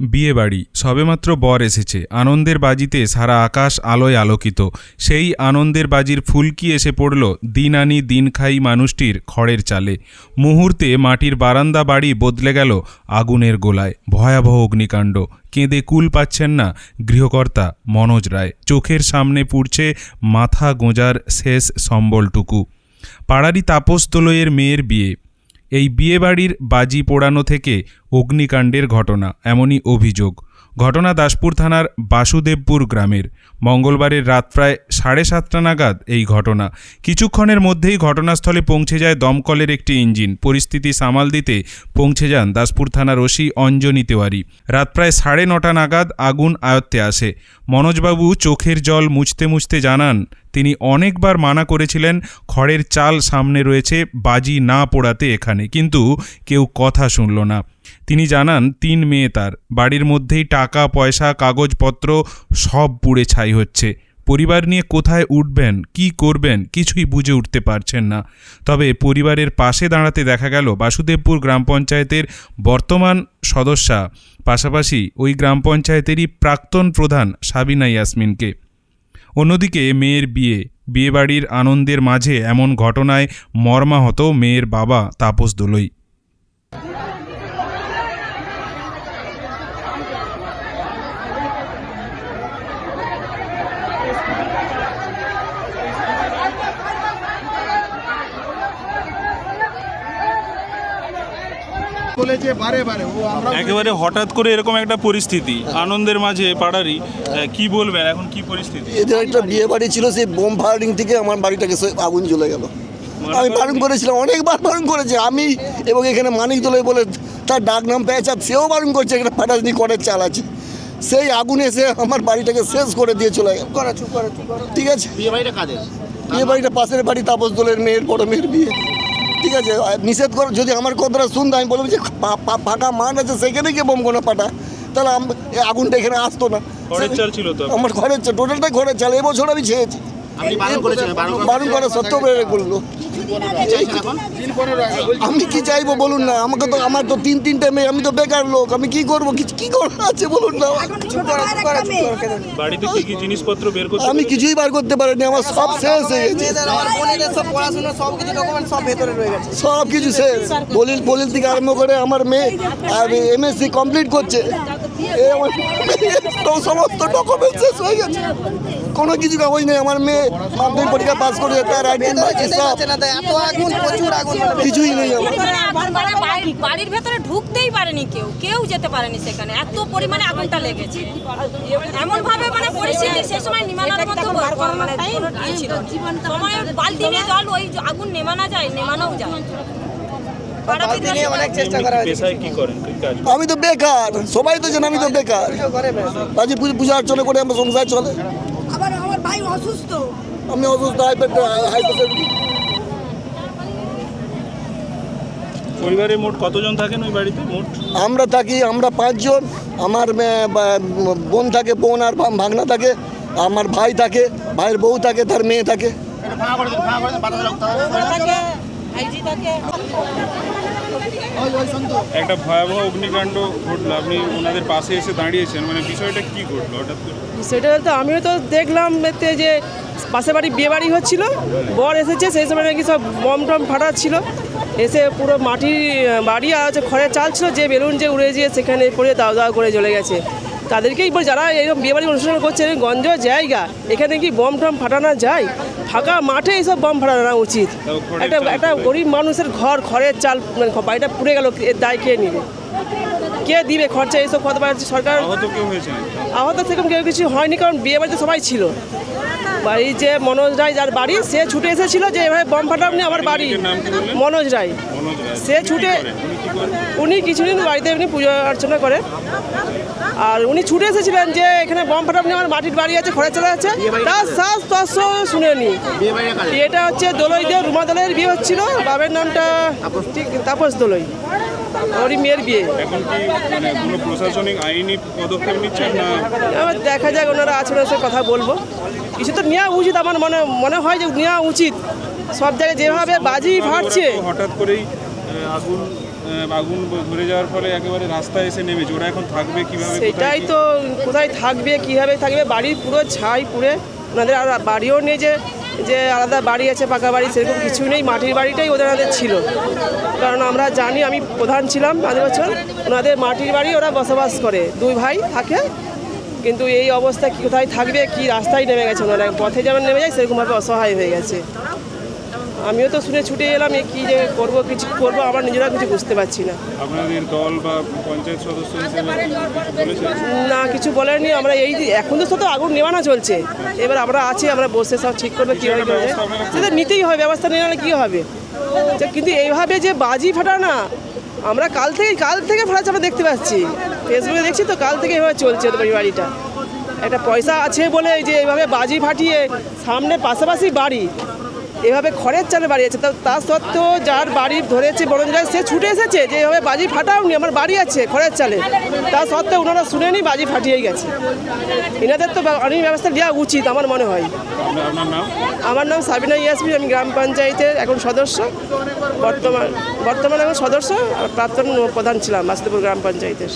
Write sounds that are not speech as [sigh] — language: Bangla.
বিয়েবাড়ি। সবেমাত্র বর এসেছে। আনন্দের বাজিতে সারা আকাশ আলোয় আলোকিত। সেই আনন্দের বাজির ফুলকি এসে পড়ল দিন আনি দিন খাই মানুষটির খড়ের চালে। মুহূর্তে মাটির বারান্দা বাড়ি বদলে গেল আগুনের গোলায়। ভয়াবহ অগ্নিকাণ্ড। কেঁদে কুল পাচ্ছেন না গৃহকর্তা মনোজ রায়। চোখের সামনে পুড়ছে মাথা গোঁজার শেষ সম্বলটুকু। পাড়ারই তাপস দোলয়ের মেয়ের বিয়ে। এই বিয়েবাড়ির বাজি পোড়ানো থেকে অগ্নিকাণ্ডের ঘটনা, এমনই অভিযোগ। ঘটনা দাসপুর থানার বাসুদেবপুর গ্রামের। মঙ্গলবারের রাত প্রায় সাড়ে সাতটা নাগাদ এই ঘটনা। কিছুক্ষণের মধ্যেই ঘটনাস্থলে পৌঁছে যায় দমকলের একটি ইঞ্জিন। পরিস্থিতি সামাল দিতে পৌঁছে যান দাসপুর থানার ওসি অঞ্জনী তেওয়ারি। রাত প্রায় সাড়ে নটা নাগাদ আগুন আয়ত্তে আসে। মনোজবাবু চোখের জল মুছতে মুছতে জানান তিনি অনেকবার মানা করেছিলেন, খড়ের চাল সামনে রয়েছে, বাজি না পোড়াতে এখানে। কিন্তু কেউ কথা শুনল না। তিনি জানান, তিন মেয়ে তার। বাড়ির মধ্যেই টাকা, পয়সা, কাগজপত্র সব পুড়ে ছাই হচ্ছে। পরিবার নিয়ে কোথায় উঠবেন, কি করবেন, কিছুই বুঝে উঠতে পারছেন না। তবে পরিবারের পাশে দাঁড়াতে দেখা গেল বাসুদেবপুর গ্রাম পঞ্চায়েতের বর্তমান সদস্যা। পাশাপাশি ওই গ্রাম পঞ্চায়েতেরই প্রাক্তন প্রধান সাবিনা ইয়াসমিনকে। অন্যদিকে মেয়ের বিয়ে বিয়েবাড়ির আনন্দের মাঝে এমন ঘটনায় মর্মাহত মেয়ের বাবা তাপস দোলই। বলেছে বারে বারে ও আমরা একেবারে হঠাৎ করে এরকম একটা পরিস্থিতি আনন্দের মাঝে পাড়ারই কি বলবেন এখন কি পরিস্থিতি? এদের একটা বিয়ে বাড়ি ছিল সেই বোম ফায়ারিং থেকে আমার বাড়িটাকে আগুন জ্বলে গেল। আমি বারণ করেছিলাম অনেকবার বারণ করেছে। আমি এবং এখানে মানিক দোলে বলে তার ডাক নাম পেয়েছে সেও বারণ করছে একটা ফাটাসনি করের চাল আছে। সেই আগুন এসে আমার বাড়িটাকে শেষ করে দিয়ে চলে গেল। ঠিক আছে? বিয়ে বাড়িটা বিয়ে বাড়িটা পাশের বাড়ি তাপস দোলের মেয়ের বড় মেয়ের বিয়ে। ঠিক আছে নিষেধ করে যদি আমার কথাটা শুনতো আমি বলব যে ফাঁকা মাঠ আছে সেখানে গিয়ে বোম কোনো পাঠা। তাহলে আম- আগুনটা এখানে আসতো না। আমার ঘরের চাল টোটালটাই ঘরের চাল এবছর আমি ছেড়েছি বারণ করা সত্ত্বেও করল এখন আমি কি চাইব বলুন না? আমাকে তো আমার তো তিন তিনটে মেয়ে আমি তো বেকার লোক। আমি কি করব? কিছু কি করার আছে বলুন না। বাড়িতে কি কি জিনিসপত্র বের করতে আমি কিছুই বার করতে পারিনি। আমার সব শেষ হয়ে গেছে। সব কিছু ডকুমেন্ট সব ভেতরে রয়ে গেছে। সব কিছু শেষ। দলিল ফলিল থেকে আরম্ভ করে আমার মেয়ে আর এমএসসি কমপ্লিট করছে। এই আমার [laughs] তো সমস্ত ডকুমেন্ট শেষ হয়ে গেছে। কোনো কিছু কাগজ নেই। আমার মেয়ে মাধ্যমিক পরীক্ষা পাস করেছে তার আইডেন্টি কিছুই নেই বাড়ির ভেতরে ঢুকতেই পারেনি কেউ। কেউ যেতে পারেনি সেখানে। এত পরিমাণে আগুনটা লেগেছে। এমন ভাবে মানে পরিস্থিতি সে সময় নিমানোর মতো। সময় বালতি নিয়ে জল ওই আগুন নেমানো যায় নেমানোও যায়। আমি তো বেকার সবাই তো জানে আমি তো বেকার। বেশ। পুজো অর্চনা করে আমার সংসার চলে। আবার আমার ভাই অসুস্থ। আমি অসুস্থ হাইপেট হাইপেট পরিবারে মোট কতজন থাকেন ওই বাড়িতে? মোট? আমরা থাকি আমরা পাঁচজন। আমার বোন থাকে বোন আর ভাগনা থাকে আমার ভাই থাকে ভাইয়ের বউ থাকে তার মেয়ে থাকে। একটা ভয়াবহ অগ্নিকাণ্ড ঘটলো। আপনি ওনাদের পাশে এসে দাঁড়িয়েছেন। মানে বিষয়টা কি ঘটলো? হঠাৎ করে সেটা তো আমিও তো দেখলাম এতে যে পাশে বাড়ি বিয়ে বাড়ি হচ্ছিল। বর এসেছে, সেই সময় নাকি সব বম টম ফাটাচ্ছিল এসে পুরো মাটির বাড়ি আর হচ্ছে খড়ের চাল ছিল, যে বেলুন যে উড়ে গিয়ে সেখানে পড়ে দাও দাও করে চলে গেছে। তাদেরকেই বল যারা এরকম বিয়ে বাড়ি অনুষ্ঠান করছে গঞ্জ জায়গা এখানে কি বম টম ফাটানো যায়? ফাঁকা মাঠে এইসব বম ফাটানো উচিত। একটা একটা গরিব মানুষের ঘর খড়ের চাল মানে বাড়িটা পুড়ে গেল এর দায় কে নিবে? কে দিবে খরচা? এইসব কত পারছে সরকার আহত সেরকম কেউ কিছু হয়নি কারণ বিয়ে বাড়িতে সবাই ছিল। বাড়ি যে মনোজ রায় যার বাড়ি সে ছুটে এসেছিল যে এভাবে বম ফাটাবনি আমার বাড়ি? মনোজ রায়। সে ছুটে? উনি কিছুদিন বাড়িতে এমনি পুজো অর্চনা করে। আর উনি ছুটে এসেছিলেন যে এখানে বম ফাটাবনি আমার মাটির বাড়ি আছে খড়ে চলে আছে। তার শ্বাস তস্য শুনেনি বিয়েটা হচ্ছে দোলই দিয়ে রুমা দোলের বিয়ে হচ্ছিল। বাবের নামটা ঠিক তাপস দোলই। ওরই মেয়ের বিয়ে। মানে কোনো প্রশাসনিক আইনি পদক্ষেপ নিচ্ছেন না? এবার দেখা যাক ওনারা আছেন সাথে কথা বলব। কিছু তো নেওয়া উচিত আমার মনে মনে হয় যে নেওয়া উচিত। সব জায়গায় যেভাবে বাজি ফাটছে। হঠাৎ করেই আগুন আগুন ধরে যাওয়ার ফলে একেবারে রাস্তায় এসে নেমেছে। ওরা এখন থাকবে কীভাবে সেটাই তো কোথায় থাকবে কীভাবে থাকবে বাড়ির পুরো ছাই পুড়ে। ওনাদের আর বাড়িও নেই যে যে আলাদা বাড়ি আছে পাকা বাড়ি সেরকম কিছু নেই। মাটির বাড়িটাই ওদের ওদের ছিল। কারণ আমরা জানি আমি প্রধান ছিলাম পাঁচ বছর। ওনাদের মাটির বাড়ি ওরা বসবাস করে। দুই ভাই থাকে। কিন্তু এই অবস্থা কোথায় থাকবে কি রাস্তায় নেমে গেছে ওনারা। পথে যেমন নেমে যায় সেরকমভাবে অসহায় হয়ে গেছে। আমিও তো শুনে ছুটে এলাম এ কী যে করব কিছু করব আমার নিজেরা কিছু বুঝতে পারছি না। আপনাদের দল বা পঞ্চায়েত সদস্য না কিছু বলেনি আমরা এই এখন তো শুধু আগুন নেওয়ানো চলছে। এবার আমরা আছি আমরা বসে সব ঠিক করব কীভাবে করবে সেটা নিতেই হবে ব্যবস্থা নিলে কী হবে? কিন্তু এইভাবে যে বাজি ফাটা না আমরা কাল থেকে কাল থেকে ফাটাচ্ছে আমরা দেখতে পাচ্ছি। ফেসবুকে দেখছি তো কাল থেকে এভাবে চলছে ওই বাড়িটা। একটা পয়সা আছে বলে যে এইভাবে বাজি ফাটিয়ে সামনে পাশাপাশি বাড়ি। এভাবে খড়ের চালে বাড়ি আছে তা- তা সত্ত্বেও যার বাড়ি ধরেছে বড় জেলায় সে ছুটে এসেছে যে এভাবে বাজি ফাটাওনি আমার বাড়ি আছে খড়ের চালে। তা সত্ত্বেও ওনারা শুনেনি বাজি ফাটিয়েই গেছে। এনাদের তো আইনি ব্যবস্থা দেওয়া উচিত আমার মনে হয়। আমার নাম সাবিনা ইয়াসমিন আমি গ্রাম পঞ্চায়েতের এখন সদস্য। বর্তমান বর্তমানে এখন সদস্য আর প্রাক্তন প্রধান ছিলাম বাসুদেপুর গ্রাম পঞ্চায়েতের।